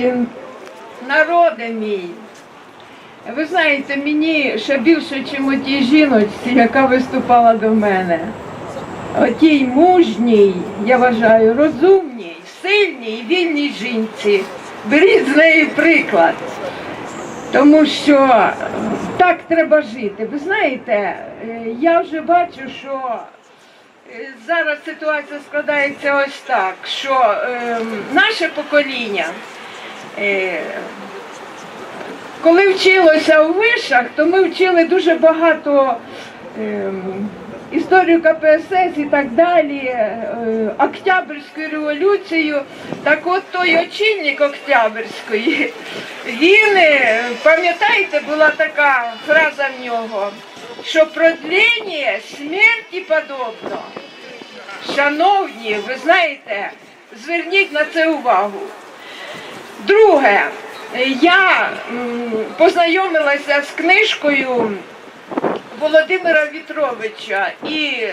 Отче, народе мій. Ви знаєте, мені ще більше, ніж отій жіночці, яка виступала до мене. Отій мужній, я вважаю, розумній, сильній, вільній жінці. Беріть з неї приклад. Тому що так треба жити. Ви знаєте, е, я вже бачу, що е, зараз ситуація складається ось так, що е, наше покоління, коли вчилося у вишах, то ми вчили дуже багато е, історію КПСС і так далі, е, Октябрьською революцією. Так от той очільник Октябрьської, він, е, пам'ятаєте, була така фраза в нього, що продління смерті подобно. Шановні, ви знаєте, зверніть на це увагу. Друге, я познайомилася з книжкою Володимира Вітровича і е,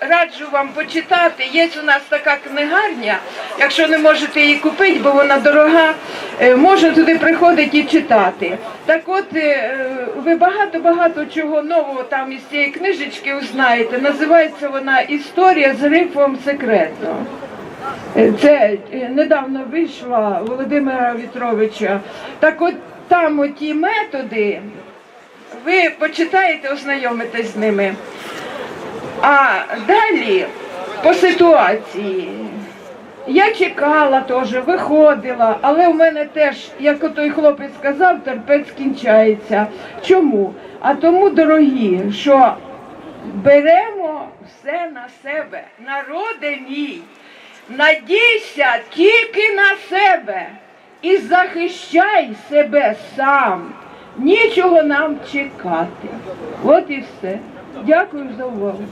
раджу вам почитати. Є у нас така книгарня, якщо не можете її купити, бо вона дорога, е, можна туди приходити і читати. Так от е, ви багато-багато чого нового там із цієї книжечки узнаєте. Називається вона Історія з рифом секретно. Е, Це е, недавно вийшла Володимира Вітровича. Так от там оті методи, ви почитаєте, ознайомитесь з ними. А далі по ситуації. Я чекала теж, виходила, але в мене теж, як той хлопець сказав, терпець кінчається. Чому? А тому, дорогі, що беремо все на себе, народе мій, надійся тільки на себе і захищай себе сам. Нічого нам чекати. От і все. Дякую за увагу.